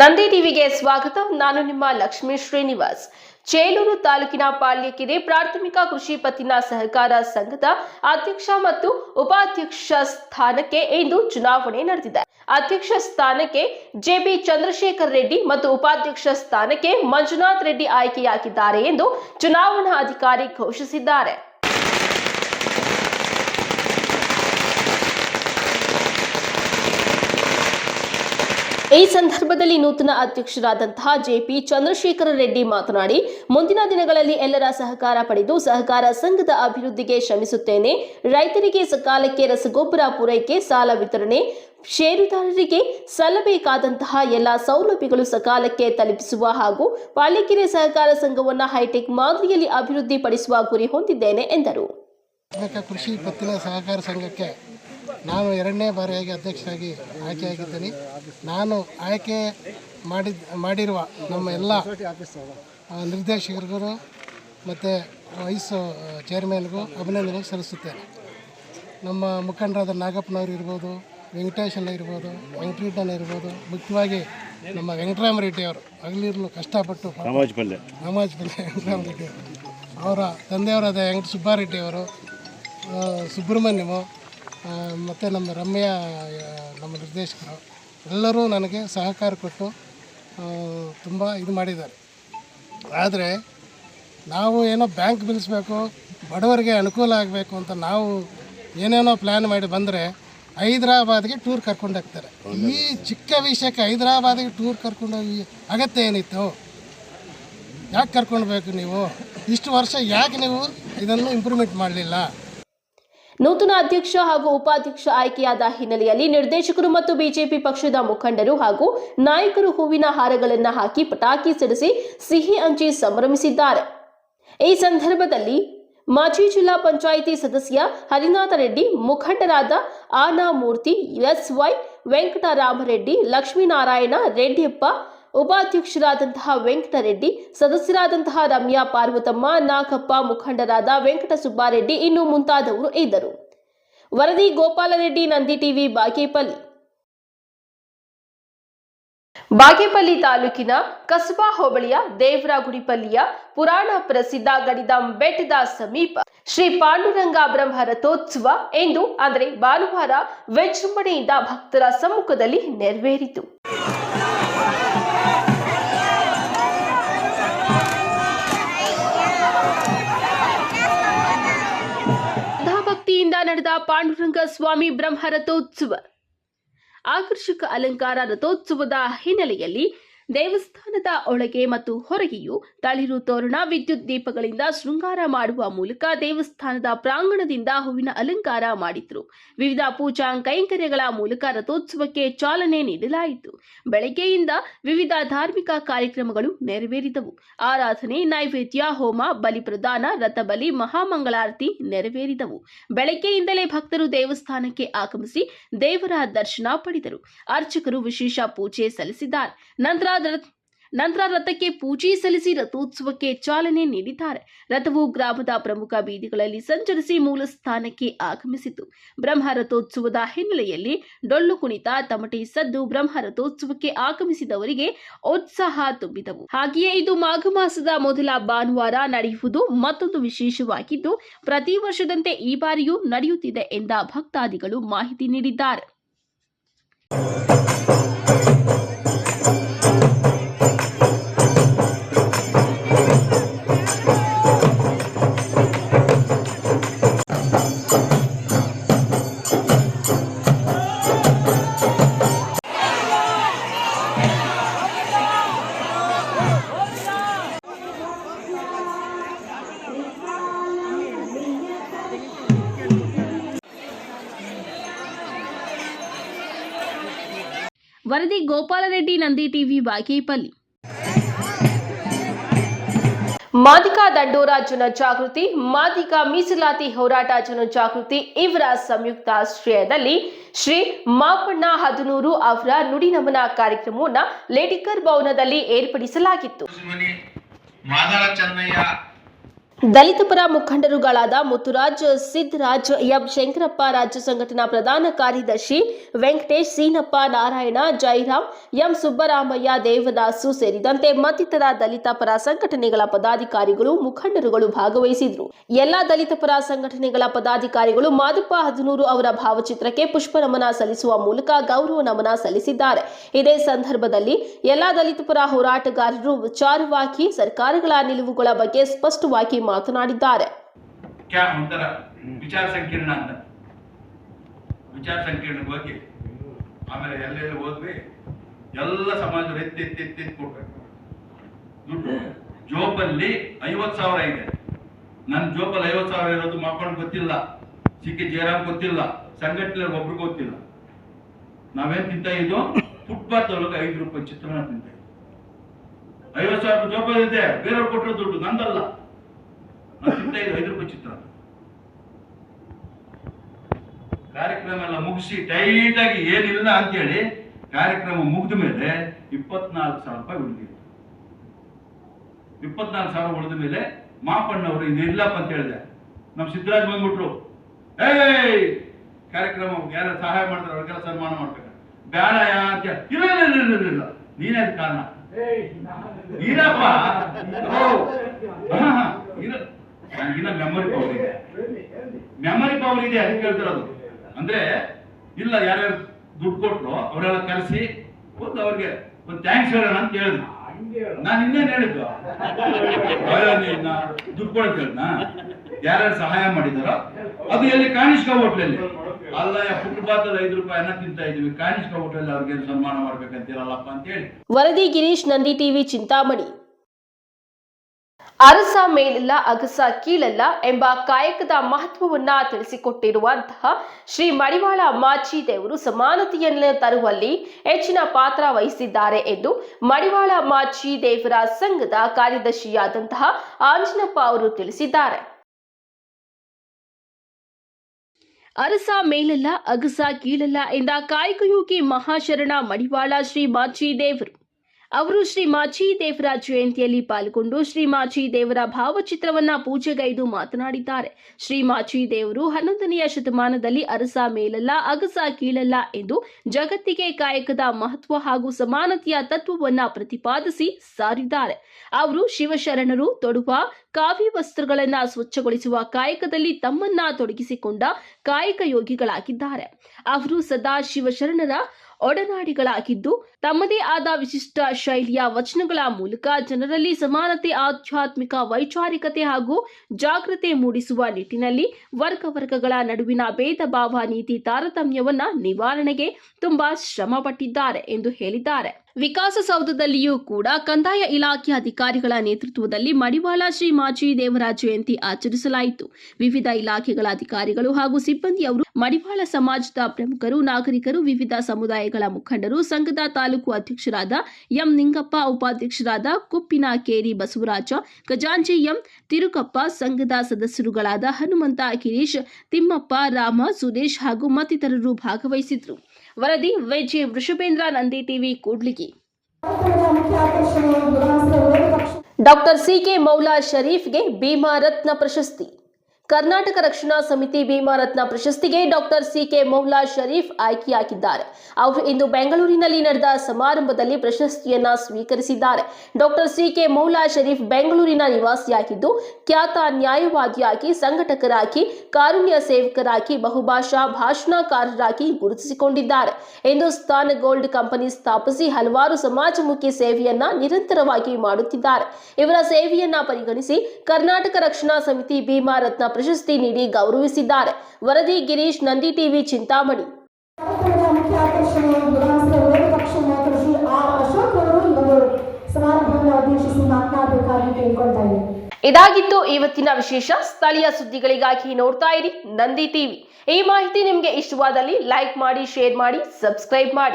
ನಂದಿ ಟಿವಿಗೆ ಸ್ವಾಗತ. ನಾನು ನಿಮ್ಮ ಲಕ್ಷ್ಮೀ ಶ್ರೀನಿವಾಸ್. ಚೇಲೂರು ತಾಲೂಕಿನ ಪಾಳ್ಯಕೆರೆ ಪ್ರಾಥಮಿಕ ಕೃಷಿ ಪತ್ತಿನ ಸಹಕಾರ ಸಂಘದ ಅಧ್ಯಕ್ಷ ಮತ್ತು ಉಪಾಧ್ಯಕ್ಷ ಸ್ಥಾನಕ್ಕೆ ಇಂದು ಚುನಾವಣೆ ನಡೆದಿದೆ. ಅಧ್ಯಕ್ಷ ಸ್ಥಾನಕ್ಕೆ ಜೆಬಿ ಚಂದ್ರಶೇಖರ್ ರೆಡ್ಡಿ ಮತ್ತು ಉಪಾಧ್ಯಕ್ಷ ಸ್ಥಾನಕ್ಕೆ ಮಂಜುನಾಥ್ ರೆಡ್ಡಿ ಆಯ್ಕೆಯಾಗಿದ್ದಾರೆ ಎಂದು ಚುನಾವಣಾ ಅಧಿಕಾರಿ ಘೋಷಿಸಿದ್ದಾರೆ. ಈ ಸಂದರ್ಭದಲ್ಲಿ ನೂತನ ಅಧ್ಯಕ್ಷರಾದಂತಹ ಜೆಪಿ ಚಂದ್ರಶೇಖರ ರೆಡ್ಡಿ ಮಾತನಾಡಿ, ಮುಂದಿನ ದಿನಗಳಲ್ಲಿ ಎಲ್ಲರ ಸಹಕಾರ ಪಡೆದು ಸಹಕಾರ ಸಂಘದ ಅಭಿವೃದ್ಧಿಗೆ ಶ್ರಮಿಸುತ್ತೇನೆ. ರೈತರಿಗೆ ಸಕಾಲಕ್ಕೆ ರಸಗೊಬ್ಬರ ಪೂರೈಕೆ, ಸಾಲ ವಿತರಣೆ, ಷೇರುದಾರರಿಗೆ ಸಲ್ಲಬೇಕಾದಂತಹ ಎಲ್ಲ ಸೌಲಭ್ಯಗಳು ಸಕಾಲಕ್ಕೆ ತಲುಪಿಸುವ ಹಾಗೂ ಪಾಲಿಕೆರೆ ಸಹಕಾರ ಸಂಘವನ್ನು ಹೈಟೆಕ್ ಮಾದರಿಯಲ್ಲಿ ಅಭಿವೃದ್ಧಿಪಡಿಸುವ ಗುರಿ ಹೊಂದಿದ್ದೇನೆ ಎಂದರು. ಕೃಷಿ ಪತ್ತಿನ ಸಹಕಾರ ಸಂಘಕ್ಕೆ ನಾನು ಎರಡನೇ ಬಾರಿಯಾಗಿ ಅಧ್ಯಕ್ಷರಾಗಿ ಆಯ್ಕೆಯಾಗಿದ್ದೀನಿ. ನಾನು ಆಯ್ಕೆ ಮಾಡಿದ ಮಾಡಿರುವ ನಮ್ಮ ಎಲ್ಲ ನಿರ್ದೇಶಕರಿಗೂ ಮತ್ತು ವೈಸ್ ಚೇರ್ಮನ್ಗೂ ಅಭಿನಂದನೆ ಸಲ್ಲಿಸುತ್ತೇನೆ. ನಮ್ಮ ಮುಖಂಡರಾದ ನಾಗಪ್ಪನವರು ಇರ್ಬೋದು ವೆಂಕಟೇಶಣ್ಣ ಇರ್ಬೋದು ವೆಂಕಟರೆಡ್ಡಣ್ಣ ಇರ್ಬೋದು ಮುಖ್ಯವಾಗಿ ನಮ್ಮ ವೆಂಕಟರಾಮರೆಡ್ಡಿ ಅವರು ಹಗಲಿರಲು ಕಷ್ಟಪಟ್ಟು ನಮಾಜ್ ಪಲ್ಲೆ ನಮಾಜ್ ಪಲ್ಲೆ ವೆಂಕಟರಾಮ ರೆಡ್ಡಿ ಅವರ ತಂದೆಯವರಾದ ವೆಂಕಟ ಸುಬ್ಬಾರೆಡ್ಡಿ ಅವರು ಆ, ಸುಬ್ರಹ್ಮಣ್ಯಮು ಮತ್ತು ನಮ್ಮ ರಮ್ಯ ನಮ್ಮ ನಿರ್ದೇಶಕರು ಎಲ್ಲರೂ ನನಗೆ ಸಹಕಾರ ಕೊಟ್ಟು ತುಂಬ ಇದು ಮಾಡಿದ್ದಾರೆ. ಆದರೆ ನಾವು ಏನೋ ಬ್ಯಾಂಕ್ ಬಿಲ್ಲಿಸ್ಬೇಕು ಬಡವರಿಗೆ ಅನುಕೂಲ ಆಗಬೇಕು ಅಂತ ನಾವು ಏನೇನೋ ಪ್ಲ್ಯಾನ್ ಮಾಡಿ ಬಂದರೆ ಹೈದ್ರಾಬಾದ್ಗೆ ಟೂರ್ ಕರ್ಕೊಂಡೋಗ್ತಾರೆ ಈ ಚಿಕ್ಕ ವಿಷಯಕ್ಕೆ ಹೈದರಾಬಾದಿಗೆ ಟೂರ್ ಕರ್ಕೊಂಡೋಗಿ ಅಗತ್ಯ ಏನಿತ್ತು? ಯಾಕೆ ಕರ್ಕೊಂಡ್ಬೇಕು ನೀವು? ಇಷ್ಟು ವರ್ಷ ಯಾಕೆ ನೀವು ಇದನ್ನು ಇಂಪ್ರೂವ್ಮೆಂಟ್ ಮಾಡಲಿಲ್ಲ? ನೂತನ ಅಧ್ಯಕ್ಷ ಹಾಗೂ ಉಪಾಧ್ಯಕ್ಷ ಆಯ್ಕೆಯಾದ ಹಿನ್ನೆಲೆಯಲ್ಲಿ ನಿರ್ದೇಶಕರು ಮತ್ತು ಬಿಜೆಪಿ ಪಕ್ಷದ ಮುಖಂಡರು ಹಾಗೂ ನಾಯಕರು ಹೂವಿನ ಹಾರಗಳನ್ನು ಹಾಕಿ ಪಟಾಕಿ ಸಿಡಿಸಿ ಸಿಹಿ ಹಂಚಿ ಸಂಭ್ರಮಿಸಿದ್ದಾರೆ. ಈ ಸಂದರ್ಭದಲ್ಲಿ ಮಾಜಿ ಜಿಲ್ಲಾ ಪಂಚಾಯಿತಿ ಸದಸ್ಯ ಹರಿನಾಥ ರೆಡ್ಡಿ, ಮುಖಂಡರಾದ ಆನಾ ಮೂರ್ತಿ, ಎಸ್ವೈ ವೆಂಕಟರಾಮರೆಡ್ಡಿ, ಲಕ್ಷ್ಮೀನಾರಾಯಣ ರೆಡ್ಡಿಯಪ್ಪ ಉಪಾಧ್ಯಕ್ಷರಾದಂತಹ ವೆಂಕಟರೆಡ್ಡಿ, ಸದಸ್ಯರಾದಂತಹ ರಮ್ಯಾ ಪಾರ್ವತಮ್ಮ, ನಾಗಪ್ಪ ಮುಖಂಡರಾದ ವೆಂಕಟ ಸುಬ್ಬಾರೆಡ್ಡಿ ಇನ್ನು ಮುಂತಾದವರು ಇದ್ದರು. ವರದಿ ಗೋಪಾಲರೆಡ್ಡಿ, ನಂದಿ ಟಿವಿ, ಬಾಗೇಪಲ್ಲಿ. ಬಾಗೇಪಲ್ಲಿ ತಾಲೂಕಿನ ಕಸಬಾ ಹೋಬಳಿಯ ದೇವರಾಗುಡಿಪಲ್ಲಿಯ ಪುರಾಣ ಪ್ರಸಿದ್ಧ ಗಡಿದಂ ಬೆಟ್ಟದ ಸಮೀಪ ಶ್ರೀ ಪಾಂಡುರಂಗ ಬ್ರಹ್ಮ ರಥೋತ್ಸವ ಎಂದು, ಅಂದರೆ ಭಾನುವಾರ ವಿಜೃಂಭಣೆಯಿಂದ ಭಕ್ತರ ಸಮ್ಮುಖದಲ್ಲಿ ನೆರವೇರಿತು. ನಡೆದ ಪಾಂಡುರಂಗ ಸ್ವಾಮಿ ಬ್ರಹ್ಮ ರಥೋತ್ಸವ. ಆಕರ್ಷಕ ಅಲಂಕಾರ ರಥೋತ್ಸವದ ಹಿನ್ನೆಲೆಯಲ್ಲಿ ದೇವಸ್ಥಾನದ ಒಳಗೆ ಮತ್ತು ಹೊರಗೆಯೂ ತಳಿರು ತೋರಣ, ವಿದ್ಯುತ್ ದೀಪಗಳಿಂದ ಶೃಂಗಾರ ಮಾಡುವ ಮೂಲಕ ದೇವಸ್ಥಾನದ ಪ್ರಾಂಗಣದಿಂದ ಹೂವಿನ ಅಲಂಕಾರ ಮಾಡಿದ್ರು. ವಿವಿಧ ಪೂಜಾ ಕೈಂಕರ್ಯಗಳ ಮೂಲಕ ರಥೋತ್ಸವಕ್ಕೆ ಚಾಲನೆ ನೀಡಲಾಯಿತು. ಬೆಳಗ್ಗೆಯಿಂದ ವಿವಿಧ ಧಾರ್ಮಿಕ ಕಾರ್ಯಕ್ರಮಗಳು ನೆರವೇರಿದವು. ಆರಾಧನೆ, ನೈವೇದ್ಯ, ಹೋಮ, ಬಲಿ ಪ್ರದಾನ, ರಥಬಲಿ, ಮಹಾಮಂಗಳಾರತಿ ನೆರವೇರಿದವು. ಬೆಳಗ್ಗೆಯಿಂದಲೇ ಭಕ್ತರು ದೇವಸ್ಥಾನಕ್ಕೆ ಆಗಮಿಸಿ ದೇವರ ದರ್ಶನ ಪಡೆದರು. ಅರ್ಚಕರು ವಿಶೇಷ ಪೂಜೆ ಸಲ್ಲಿಸಿದ್ದಾರೆ. ನಂತರ ನಂತರ ರಥಕ್ಕೆ ಪೂಜೆ ಸಲ್ಲಿಸಿ ರಥೋತ್ಸವಕ್ಕೆ ಚಾಲನೆ ನೀಡಿದ್ದಾರೆ. ರಥವು ಗ್ರಾಮದ ಪ್ರಮುಖ ಬೀದಿಗಳಲ್ಲಿ ಸಂಚರಿಸಿ ಮೂಲ ಸ್ಥಾನಕ್ಕೆ ಆಗಮಿಸಿತು. ಬ್ರಹ್ಮ ರಥೋತ್ಸವದ ಹಿನ್ನೆಲೆಯಲ್ಲಿ ಡೊಳ್ಳು ಕುಣಿತ, ತಮಟೆ ಸದ್ದು ಬ್ರಹ್ಮ ರಥೋತ್ಸವಕ್ಕೆ ಆಗಮಿಸಿದವರಿಗೆ ಉತ್ಸಾಹ ತುಂಬಿದವು. ಹಾಗೆಯೇ ಇದು ಮಾಘ ಮಾಸದ ಮೊದಲ ಭಾನುವಾರ ನಡೆಯುವುದು ಮತ್ತೊಂದು ವಿಶೇಷವಾಗಿದ್ದು, ಪ್ರತಿ ವರ್ಷದಂತೆ ಈ ಬಾರಿಯೂ ನಡೆಯುತ್ತಿದೆ ಎಂದ ಭಕ್ತಾದಿಗಳು ಮಾಹಿತಿ ನೀಡಿದ್ದಾರೆ. ವರದಿ ಗೋಪಾಲರೆಡ್ಡಿ ನಂದಿ ಟಿವಿ ಬಾಗೇಪಲ್ಲಿ. ಮಾದಿಕ ದಂಡೋರ ಜನಜಾಗೃತಿ ಮಾದಿಕ ಮೀಸಲಾತಿ ಹೋರಾಟ ಜನಜಾಗೃತಿ ಇವರ ಸಂಯುಕ್ತ ಆಶ್ರಯದಲ್ಲಿ ಶ್ರೀ ಮಾಪಣ್ಣ ಹದನೂರು ಅವರ ನುಡಿನಮನ ಕಾರ್ಯಕ್ರಮವನ್ನು ಲೇಡಿಕರ್ ಭವನದಲ್ಲಿ ಏರ್ಪಡಿಸಲಾಗಿತ್ತು. ದಲಿತ ಪರ ಮುಖಂಡರುಗಳಾದ ಮುತ್ತುರಾಜ್ ಸಿದ್ದರಾಜ್ ಎಂ. ಶಂಕರಪ್ಪ, ರಾಜ್ಯ ಸಂಘಟನಾ ಪ್ರಧಾನ ಕಾರ್ಯದರ್ಶಿ ವೆಂಕಟೇಶ್, ಸೀನಪ್ಪ, ನಾರಾಯಣ ಜೈರಾಮ್ ಎಂ. ಸುಬ್ಬರಾಮಯ್ಯ, ದೇವದಾಸು ಸೇರಿದಂತೆ ಮತ್ತಿತರ ದಲಿತ ಪರ ಸಂಘಟನೆಗಳ ಪದಾಧಿಕಾರಿಗಳು, ಮುಖಂಡರುಗಳು ಭಾಗವಹಿಸಿದ್ರು. ಎಲ್ಲಾ ದಲಿತ ಪರ ಸಂಘಟನೆಗಳ ಪದಾಧಿಕಾರಿಗಳು ಮಾದಪ್ಪ ಹದನೂರು ಅವರ ಭಾವಚಿತ್ರಕ್ಕೆ ಪುಷ್ಪ ನಮನ ಸಲ್ಲಿಸುವ ಮೂಲಕ ಗೌರವ ನಮನ ಸಲ್ಲಿಸಿದ್ದಾರೆ. ಇದೇ ಸಂದರ್ಭದಲ್ಲಿ ಎಲ್ಲಾ ದಲಿತ ಪರ ಹೋರಾಟಗಾರರು ವಿಚಾರವಾಗಿ ಸರ್ಕಾರಗಳ ನಿಲುವುಗಳ ಬಗ್ಗೆ ಸ್ಪಷ್ಟವಾಗಿ ಮಾತನಾಡಿದ್ದಾರೆ. ವಿಚಾರ ಸಂಕಿರಣ ಅಂತ. ವಿಚಾರ ಸಂಕಿರಣಕ್ಕೆ ಹೋಗಿ ಆಮೇಲೆ ಎಲ್ಲೆಲ್ಲಿ ಹೋದ್ವಿ? ಎಲ್ಲ ಸಮಾಜದವ್ರು ಎತ್ತಿ ಎತ್ತಿ ಎತ್ತಿ ಎತ್ತಿ ಕೊಡ್ಬೇಕು ದುಡ್ಡು. ಜೋಬಲ್ಲಿ ಐವತ್ತು ಸಾವಿರ ಇದೆ. ನನ್ನ ಜೋಬಲ್ಲಿ ಐವತ್ತು ಸಾವಿರ ಇರೋದು ಮಕ್ಕಳು ಗೊತ್ತಿಲ್ಲ. ಸಿಕ್ಕಿ ಜಯರಾಮ್ ಗೊತ್ತಿಲ್ಲ. ಸಂಘಟನೆ ಒಬ್ರು ಗೊತ್ತಿಲ್ಲ. ನಾವೇನ್ ತಿಂತ ಇದ್ದು ಫುಟ್ಪಾತ್ ಒಳಗೆ ಐದು ರೂಪಾಯಿ ಚಿತ್ರಣ ತಿಂತ. ಐವತ್ತು ಸಾವಿರ ಇದೆ. ಬೇರೆಯವ್ರು ಕೊಟ್ಟರು ದುಡ್ಡು. ನಂದಲ್ಲ. ಇದ್ದು ಐದು ರೂಪಾಯಿ ಚಿತ್ರಾನ್ನ ಕಾರ್ಯಕ್ರಮ ಎಲ್ಲ ಮುಗಿಸಿ ಟೈಟ್ ಆಗಿ ಏನಿಲ್ಲ ಅಂತೇಳಿ ಕಾರ್ಯಕ್ರಮ ಮುಗಿದ ಮೇಲೆ ಇಪ್ಪತ್ನಾಲ್ಕು ಸಾವಿರ ರೂಪಾಯಿ ಉಳಿದಿದೆ. ಇಪ್ಪತ್ನಾಲ್ಕು ಸಾವಿರ ಉಳಿದ ಮೇಲೆ ಮಾಪಣ್ಣವರು ಇದು ಇಲ್ಲಪ್ಪ ಅಂತ ಹೇಳಿದೆ. ನಮ್ಮ ಸಿದ್ದರಾಜ್ ಬಂದ್ಬಿಟ್ರು. ಏಯ್ ಕಾರ್ಯಕ್ರಮ ಯಾರ ಸಹಾಯ ಮಾಡ್ತಾರೆ ಅವ್ರಿಗೆಲ್ಲ ಸನ್ಮಾನ ಮಾಡ್ಬೇಕು. ಬೇಡ ಅಂತ ಹೇಳಿ, ಇಲ್ಲ ಇಲ್ಲ ಇಲ್ಲ ಇಲ್ಲ, ಇಲ್ಲ ನೀನೇ ಅದ್ ಕಾರಣ. ನೀನಪ್ಪ. ಇಲ್ಲ ನನಗಿನ್ನ ಮೆಮೊರಿ ಪವರ್ ಇದೆ. ಮೆಮೊರಿ ಪವರ್ ಇದೆ ಅದಕ್ಕೆ ಹೇಳ್ತಿರೋದು ಅಂದ್ರೆ ಇಲ್ಲ ಯಾರ್ಯಾರು ದುಡ್ಡು ಕೊಟ್ರು ಅವರೆಲ್ಲ ಕರೆಸಿ ಒಂದು ಅವ್ರಿಗೆ ಒಂದು ಥ್ಯಾಂಕ್ಸ್ ಹೇಳೋಣ ಅಂತ ಹೇಳಿದ್ರು ನಾನು ಇನ್ನೇನು ಹೇಳಿದ್ದು? ದುಡ್ಡು ಕೊಡಕ್ ಹೇಳಿದ್ನ? ಯಾರ್ಯಾರು ಸಹಾಯ ಮಾಡಿದಾರೋ? ಅದು ಎಲ್ಲಿ? ಕಾಣಿಸ್ಕೋ ಹೋಟ್ಲಲ್ಲಿ. ಅಲ್ಲ ಫುಟ್ಪಾತ್ ಐದು ರೂಪಾಯಿ ಅನ್ನ ತಿಂತಾ ಇದೀವಿ ಕಾಣಿಸ್ಕೋ ಹೋಟ್ಲಲ್ಲಿ ಅವ್ರಿಗೆ ಸನ್ಮಾನ ಮಾಡ್ಬೇಕಂತಿರಲ್ಲಪ್ಪ ಅಂತ ಹೇಳಿ. ವರದಿ ಗಿರೀಶ್ ನಂದಿ ಟಿವಿ ಚಿಂತಾಮಣಿ. ಅರಸ ಮೇಲಿಲ್ಲ, ಅಗಸ ಕೀಳಲ್ಲ ಎಂಬ ಕಾಯಕದ ಮಹತ್ವವನ್ನ ತಿಳಿಸಿಕೊಟ್ಟಿರುವಂತಹ ಶ್ರೀ ಮಡಿವಾಳ ಮಾಚಿ ದೇವರು ಸಮಾನತೆಯನ್ನು ತರುವಲ್ಲಿ ಹೆಚ್ಚಿನ ಪಾತ್ರ ವಹಿಸಿದ್ದಾರೆ ಎಂದು ಮಡಿವಾಳ ಮಾಚಿ ದೇವರ ಸಂಘದ ಕಾರ್ಯದರ್ಶಿಯಾದಂತಹ ಆಂಜನಪ್ಪ ಅವರು ತಿಳಿಸಿದ್ದಾರೆ. ಅರಸ ಮೇಲಲ್ಲ, ಅಗಸ ಕೀಳಲ್ಲ ಎಂದ ಕಾಯಕಯೋಗಿ ಮಹಾಶರಣ ಮಡಿವಾಳ ಶ್ರೀ ಮಾಚಿ ದೇವರು. ಅವರು ಶ್ರೀ ಮಾಚಿ ದೇವರ ಜಯಂತಿಯಲ್ಲಿ ಪಾಲ್ಗೊಂಡು ಶ್ರೀ ಮಾಚಿ ದೇವರ ಭಾವಚಿತ್ರವನ್ನ ಪೂಜೆಗೈದು ಮಾತನಾಡಿದ್ದಾರೆ. ಶ್ರೀ ಮಾಚಿ ದೇವರು ಹನ್ನೊಂದನೆಯ ಶತಮಾನದಲ್ಲಿ ಅರಸ ಮೇಲಲ್ಲ, ಅಗಸ ಕೀಳಲ್ಲ ಎಂದು ಜಗತ್ತಿಗೆ ಕಾಯಕದ ಮಹತ್ವ ಹಾಗೂ ಸಮಾನತೆಯ ತತ್ವವನ್ನ ಪ್ರತಿಪಾದಿಸಿ ಸಾರಿದ್ದಾರೆ. ಅವರು ಶಿವಶರಣರು, ತೊಡುವ ಕಾವಿ ವಸ್ತ್ರಗಳನ್ನ ಸ್ವಚ್ಛಗೊಳಿಸುವ ಕಾಯಕದಲ್ಲಿ ತಮ್ಮನ್ನ ತೊಡಗಿಸಿಕೊಂಡ ಕಾಯಕ ಯೋಗಿಗಳಾಗಿದ್ದಾರೆ. ಅವರು ಸದಾ ಶಿವಶರಣರ ಒಡನಾಡಿಗಳಾಗಿದ್ದು, ತಮ್ಮದೇ ಆದ ವಿಶಿಷ್ಟ ಶೈಲಿಯ ವಚನಗಳ ಮೂಲಕ ಜನರಲ್ಲಿ ಸಮಾನತೆ, ಆಧ್ಯಾತ್ಮಿಕ ವೈಚಾರಿಕತೆ ಹಾಗೂ ಜಾಗೃತಿ ಮೂಡಿಸುವ ನಿಟ್ಟಿನಲ್ಲಿ ವರ್ಗ ವರ್ಗಗಳ ನಡುವಿನ ಭೇದ ಭಾವ ನೀತಿ ತಾರತಮ್ಯವನ್ನ ನಿವಾರಣೆಗೆ ತುಂಬಾ ಶ್ರಮಪಟ್ಟಿದ್ದಾರೆ ಎಂದು ಹೇಳಿದ್ದಾರೆ. ವಿಕಾಸಸೌಧದಲ್ಲಿಯೂ ಕೂಡ ಕಂದಾಯ ಇಲಾಖೆ ಅಧಿಕಾರಿಗಳ ನೇತೃತ್ವದಲ್ಲಿ ಮಡಿವಾಳ ಶ್ರೀ ಮಾಜಿ ದೇವರ ಜಯಂತಿ ಆಚರಿಸಲಾಯಿತು. ವಿವಿಧ ಇಲಾಖೆಗಳ ಅಧಿಕಾರಿಗಳು ಹಾಗೂ ಸಿಬ್ಬಂದಿಯವರು ಮಡಿವಾಳ ಸಮಾಜದ ಪ್ರಮುಖರು, ನಾಗರಿಕರು, ವಿವಿಧ ಸಮುದಾಯಗಳ ಮುಖಂಡರು, ಸಂಘದ ತಾಲೂಕು ಅಧ್ಯಕ್ಷರಾದ ಎಂ ನಿಂಗಪ್ಪ, ಉಪಾಧ್ಯಕ್ಷರಾದ ಕುಪ್ಪಿನ ಕೇರಿ ಬಸವರಾಜ ಖಜಾಂಜಿ ಎಂ ತಿರುಕಪ್ಪ, ಸಂಘದ ಸದಸ್ಯರುಗಳಾದ ಹನುಮಂತ ಗಿರೀಶ್, ತಿಮ್ಮಪ್ಪ ರಾಮ ಸುರೇಶ್ ಹಾಗೂ ಮತ್ತಿತರರು ಭಾಗವಹಿಸಿದ್ರು ವರದಿ Vijay Vrishabhendra Nandi TV Kudligi. Doctor CK Moula ಶರೀಫ್ಗೆ Bhima Ratna ಪ್ರಶಸ್ತಿ. ಕರ್ನಾಟಕ ರಕ್ಷಣಾ ಸಮಿತಿ ಭೀಮಾ ರತ್ನ ಪ್ರಶಸ್ತಿಗೆ ಡಾಕ್ಟರ್ ಸಿಕೆ ಮೌಲಾ ಶರೀಫ್ ಆಯ್ಕೆಯಾಗಿದ್ದಾರೆ. ಅವರು ಇಂದು ಬೆಂಗಳೂರಿನಲ್ಲಿ ನಡೆದ ಸಮಾರಂಭದಲ್ಲಿ ಪ್ರಶಸ್ತಿಯನ್ನ ಸ್ವೀಕರಿಸಿದ್ದಾರೆ. ಡಾಕ್ಟರ್ ಸಿಕೆ ಮೌಲಾ ಶರೀಫ್ ಬೆಂಗಳೂರಿನ ನಿವಾಸಿಯಾಗಿದ್ದು, ಖ್ಯಾತ ನ್ಯಾಯವಾದಿಯಾಗಿ, ಸಂಘಟಕರಾಗಿ, ಕಾರುಣ್ಯ ಸೇವಕರಾಗಿ, ಬಹುಭಾಷಾ ಭಾಷಣಕಾರರಾಗಿ ಗುರುತಿಸಿಕೊಂಡಿದ್ದಾರೆ. ಹಿಂದೂಸ್ತಾನ್ ಗೋಲ್ಡ್ ಕಂಪನಿ ಸ್ಥಾಪಿಸಿ ಹಲವಾರು ಸಮಾಜಮುಖಿ ಸೇವೆಯನ್ನ ನಿರಂತರವಾಗಿ ಮಾಡುತ್ತಿದ್ದಾರೆ. ಇವರ ಸೇವೆಯನ್ನ ಪರಿಗಣಿಸಿ ಕರ್ನಾಟಕ ರಕ್ಷಣಾ ಸಮಿತಿ ಭೀಮಾ ರತ್ನ ಪ್ರಶಸ್ತಿ ನೀಡಿ ಗೌರವಿಸಿದ್ದಾರೆ. ವರದಿ ಗಿರೀಶ್ ನಂದಿ ಟಿವಿ ಚಿಂತಾಮಣಿ. ಇದಾಗಿತ್ತು ಇವತ್ತಿನ ವಿಶೇಷ. ಸ್ಥಳೀಯ ಸುದ್ದಿಗಳಿಗಾಗಿ ನೋಡ್ತಾ ಇರಿ ನಂದಿ ಟಿವಿ. ಈ ಮಾಹಿತಿ ನಿಮಗೆ ಇಷ್ಟವಾದಲ್ಲಿ ಲೈಕ್ ಮಾಡಿ ಶೇರ್ ಮಾಡಿ ಸಬ್ಸ್ಕ್ರೈಬ್ ಮಾಡಿ.